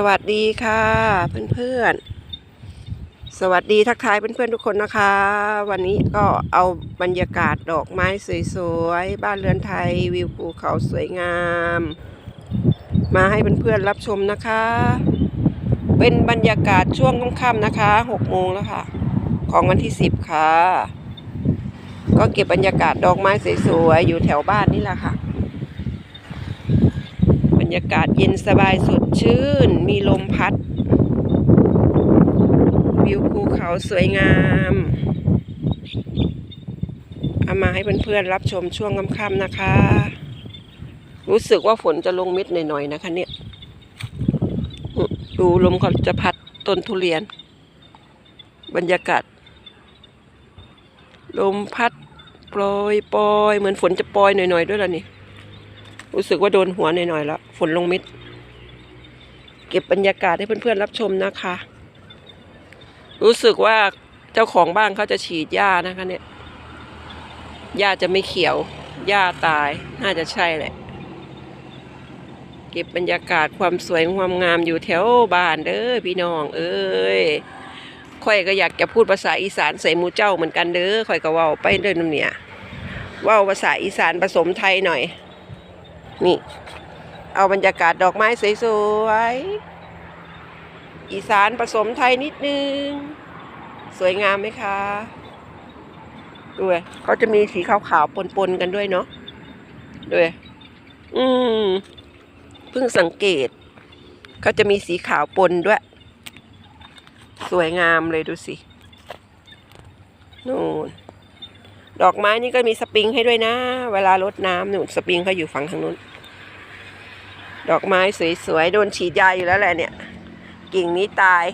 สวัสดีค่ะเพื่อนๆ สวัสดีทักทายเพื่อนๆทุกคนนะคะ วันนี้ก็เอาบรรยากาศดอกไม้สวยๆ บ้านเรือนไทยวิวภูเขาสวยงาม มาให้เพื่อนๆรับชมนะคะ เป็นบรรยากาศช่วงค่ำๆนะคะ6โมงแล้วค่ะ ของวันที่10ค่ะ ก็เก็บบรรยากาศดอกไม้สวยๆ อยู่แถวบ้านนี่แหละค่ะ รรยากาศเย็นสบายสดชื่น มีลมพัด วิวภูเขาสวยงามเอามาให้เพื่อนๆรับชมช่วงค่ำๆนะคะ รู้สึกว่าฝนจะลงเม็ดหน่อยๆนะคะเนี่ย ดูลมเขาจะพัดต้นทุเรียน บรรยากาศ ลมพัดโปรยปอยเหมือนฝนจะปอยหน่อยๆด้วยล่ะนี่ รู้สึกว่าโดนหัวหน่อยๆแล้วฝนลงม็ดเก็บบรรยากาศให้เพื่อนๆรับชมนะคะ รู้สึกว่าเจ้าของบ้านเขาจะฉีดหญ้านะคะ เนี่ยหญ้าจะไม่เขียวหญ้าตาย น่าจะใช่แหละ เก็บบรรยากาศความสวยความงามอยู่แถวบ้านเด้อพี่น้อง เอ้ยข่อยก็อยากจะพูดภาษาอีสานใส่มูเจ้าเหมือนกันเด้อข่อยก็ว่าไปเด้อน้ำเนี่ยว่าภาษาอีสานผสมไทยหน่อย นี่ เอาบรรยากาศดอกไม้สวยๆ อีสานผสมไทยนิดนึง สวยงามไหมคะด้วยเขาจะมีสีขาวๆปนๆกันด้วยเนาะด้วยอืมเพิ่งสังเกต เขาจะมีสีขาวปนด้วย สวยงามเลยดูสินู่น ดอกไม้นี่ก็มีสปริงให้ด้วยนะ เวลารดน้ำหนูสปริงเขาอยู่ฝั่งทางนู้น ดอกไม้สวยๆ โดนฉีดยาอยู่แล้วแหละเนี่ย กิ่งนี้ตาย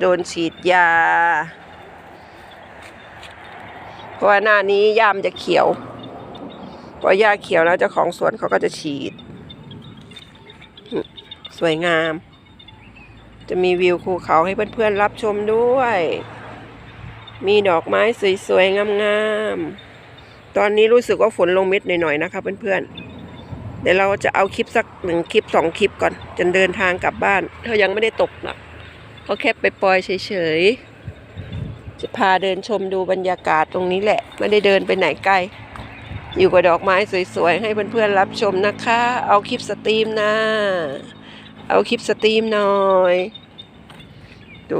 โดนฉีดยา เพราะว่าหน้านี้ยามจะเขียว พอหญ้าเขียวแล้วเจ้าของสวนเขาก็จะฉีด สวยงาม จะมีวิวภูเขาให้เพื่อนๆรับชมด้วย มีดอกไม้สวยๆงามๆ ตอนนี้รู้สึกว่าฝนลงเม็ดหน่อยๆนะคะเพื่อนๆ เดี๋ยวเราจะเอาคลิปสักหนึ่งคลิปสองคลิปก่อนจนเดินทางกลับบ้านเขายังไม่ได้ตกนักเขาแค่ไปปล่อยเฉยๆ จะพาเดินชมดูบรรยากาศตรงนี้แหละ ไม่ได้เดินไปไหนไกล อยู่กับดอกไม้สวยๆ ให้เพื่อนๆรับชมนะคะ เอาคลิปสตรีมนะ เอาคลิปสตรีมหน่อย ดู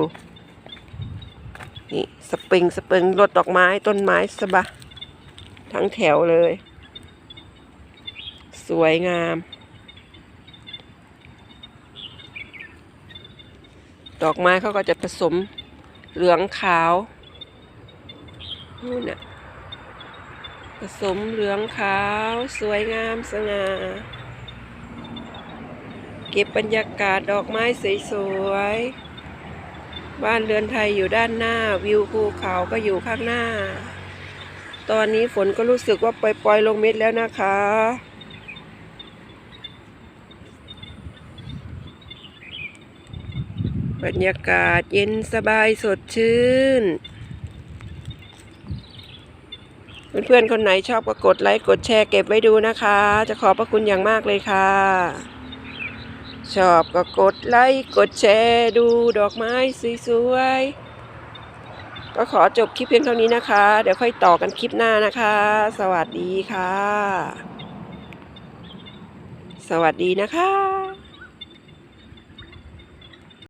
นี่สปริงสปริงรถดอกไม้ต้นไม้สบะ ทั้งแถวเลย สวยงาม ดอกไม้เขาก็จะผสมเหลืองขาวนู่นน่ะผสมเหลืองขาว สวยงามสง่าเก็บบรรยากาศดอกไม้สวยๆ บ้านเรือนไทยอยู่ด้านหน้า วิวภูเขาก็อยู่ข้างหน้า ตอนนี้ฝนก็รู้สึกว่าปล่อยๆลงเม็ดแล้วนะคะ บรรยากาศเย็นสบายสดชื่น เพื่อนๆคนไหนชอบก็กดไลค์กดแชร์เก็บไว้ดูนะคะ จะขอบพระคุณอย่างมากเลยค่ะ ชอบก็กดไลค์กดแชร์ดูดอกไม้สวยๆ ก็ขอจบคลิปเพียงเท่านี้นะคะ เดี๋ยวค่อยต่อกันคลิปหน้านะคะ สวัสดีค่ะ สวัสดีนะคะ